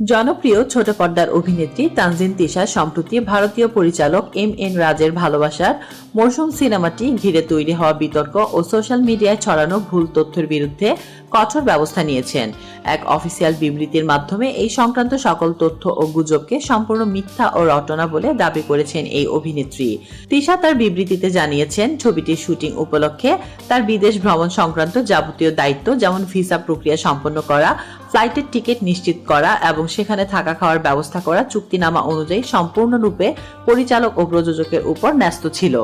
জনপ্রিয় ছোট পর্দার অভিনেত্রী তানজিন তিশা সম্প্রতি ভারতীয় পরিচালক এম এন রাজের ভালোবাসার মরশুম সিনেমাটি ঘিরে তৈরি হওয়া বিতর্ক ও সোশ্যাল মিডিয়ায় ছড়ানো ভুল তথ্যের বিরুদ্ধে কঠোর ব্যবস্থা নিয়েছেন। এক অফিসিয়াল বিবৃতির মাধ্যমে এই সংক্রান্ত সকল তথ্য ও গুজবকে সম্পূর্ণ মিথ্যা ও রটনা বলে দাবি করেছেন এই অভিনেত্রী। তিশা তার বিবৃতিতে জানিয়েছেন, ছবিটির শুটিং উপলক্ষে তার বিদেশ ভ্রমণ সংক্রান্ত যাবতীয় দায়িত্ব যেমন ভিসা প্রক্রিয়া সম্পন্ন করা ফ্লাইটের টিকিট নিশ্চিত করা এবং সেখানে থাকা খাওয়ার ব্যবস্থা করা চুক্তিনামা অনুযায়ী সম্পূর্ণরূপে পরিচালক ও প্রযোজকের উপর ন্যস্ত ছিল।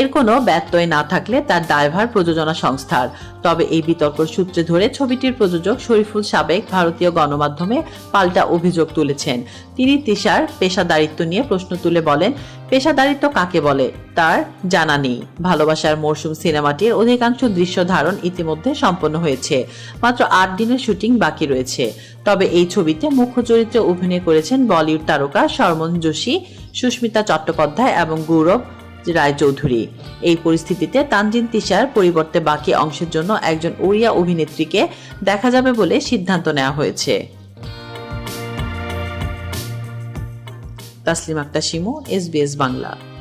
এর কোনো ব্যত্যয় না থাকলে তার দায়ভার প্রযোজনা সংস্থার। তবে এই বিতর্ক সূত্রে ধরে ছবিটির প্রযোজক শরীফুল সাবেক ভারতীয় গণমাধ্যমে পাল্টা অভিযোগ তুলেছেন। তিনি তিশার পেশাদারিত্ব নিয়ে প্রশ্ন তুলে বলেন, পেশাদারিত্ব কাকে বলে? তার জানা নেই। ভালোবাসার মরশুম সিনেমাটির অধিকাংশ দৃশ্য ধারণ ইতিমধ্যে সম্পন্ন হয়েছে। মাত্র আট দিনের শুটিং বাকি রয়েছে। তবে এই ছবিতে মুখ্য চরিত্রে অভিনয় করেছেন বলিউড তারকা শর্মন যোশী, সুস্মিতা চট্টোপাধ্যায় এবং গৌরব রায়চৌধুরী। এই পরিস্থিতিতে তানজিন তিশার পরিবর্তে বাকি অংশের জন্য একজন ওড়িয়া অভিনেত্রীকে দেখা যাবে বলে সিদ্ধান্ত নেওয়া হয়েছে। তাসলিম আক্তার শিমু এসবিএস বাংলা।